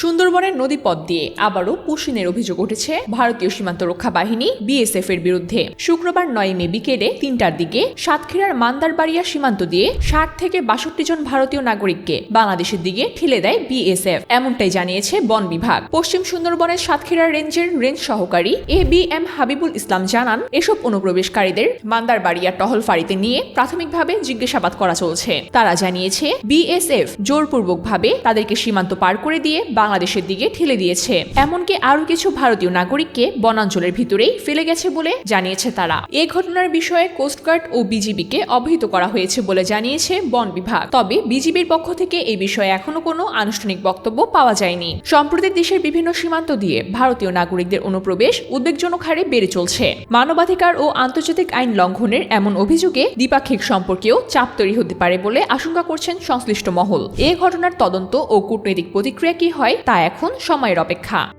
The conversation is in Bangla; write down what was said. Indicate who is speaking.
Speaker 1: সুন্দরবনের নদীপথ দিয়ে আবারও পুশিনের অভিযোগ উঠেছে ভারতীয় সীমান্ত রক্ষা বাহিনী বিএসএফ এর বিরুদ্ধে। শুক্রবার নয় মে বিকেলে তিনটার দিকে সাতক্ষীরার মান্দারবাড়িয়া সীমান্ত দিয়ে ষাট থেকে বাষট্টি জন ভারতীয় নাগরিককে বাংলাদেশের দিকে ঠেলে দেয় বিএসএফ। এমনটাই জানিয়েছে বন বিভাগ। পশ্চিম সুন্দরবনের সাতক্ষীরা রেঞ্জের রেঞ্জ সহকারী A B M Habibul Islam জানান, এসব অনুপ্রবেশকারীদের মান্দারবাড়িয়া টহল ফাঁড়িতে নিয়ে প্রাথমিকভাবে জিজ্ঞাসাবাদ করা চলছে। তারা জানিয়েছে, বিএসএফ জোরপূর্বকভাবে তাদেরকে সীমান্ত পার করে দিয়ে বাংলাদেশের দিকে ঠেলে দিয়েছে। এমনকি আরও কিছু ভারতীয় নাগরিককে বনাঞ্চলের ভিতরেই ফেলে গেছে বলে জানিয়েছে তারা। এই ঘটনার বিষয়ে কোস্টগার্ড ও বিজিবিকে অবহিত করা হয়েছে বলে জানিয়েছে বন বিভাগ। তবে বিজিবির পক্ষ থেকে এই বিষয়ে এখনও কোনো আনুষ্ঠানিক বক্তব্য পাওয়া যায়নি। সম্প্রতি দেশের বিভিন্ন সীমান্ত দিয়ে ভারতীয় নাগরিকদের অনুপ্রবেশ উদ্বেগজনক হারে বেড়ে চলছে। মানবাধিকার ও আন্তর্জাতিক আইন লঙ্ঘনের এমন অভিযোগে দ্বিপাক্ষিক সম্পর্কেও চাপ তৈরি হতে পারে বলে আশঙ্কা করছেন সংশ্লিষ্ট মহল। এ ঘটনার তদন্ত ও কূটনৈতিক প্রতিক্রিয়া কি হয় তা এখন সময়ের অপেক্ষা।